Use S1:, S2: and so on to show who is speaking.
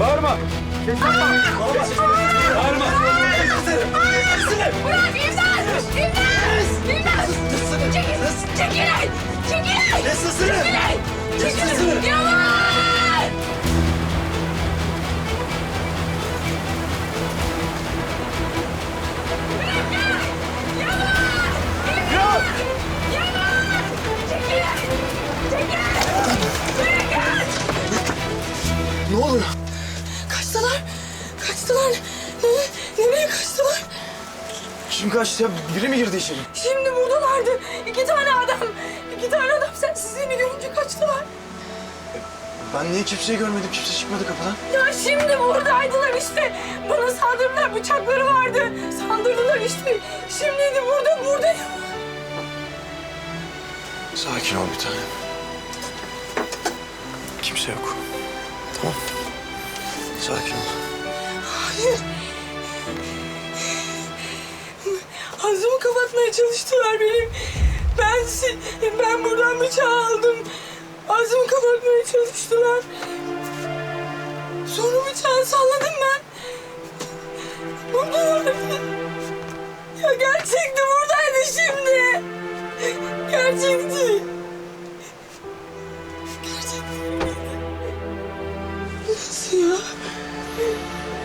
S1: Bağırma. Yapma. Bağırma.
S2: Bırak imdat! İmdat! İmdat! Çekil! Çekilin! Çekilin! Çekilin! Çekilin! Yalan!
S1: Yok.
S2: Yalan! Çekilin! Çekilin! Çekilin!
S1: Ne oluyor?
S2: Kaçtılar! Kaçtılar! Ne- Nereye kaçtılar?
S1: Kim kaçtı ya? Biri mi girdi içeri?
S2: Şimdi buradalardı. İki tane adam. İki tane adam sen seni görünce kaçtılar.
S1: Ben niye kimseyi görmedim? Kimse çıkmadı kapıdan.
S2: Ya şimdi buradaydılar işte. Bana saldırdılar. Bıçakları vardı. Saldırdılar işte. Şimdiydi burada buradayım.
S1: Sakin ol bir tanem. Kimse yok. Tamam. Sakin ol.
S2: Hayır. Ağzımı kapatmaya çalıştılar benim. Ben, ben buradan bıçağı aldım. Ağzımı kapatmaya çalıştılar. Sonra bıçağı salladım ben. Buradalardı. Ya gerçekti buradaydı şimdi. Gerçekti. 死了。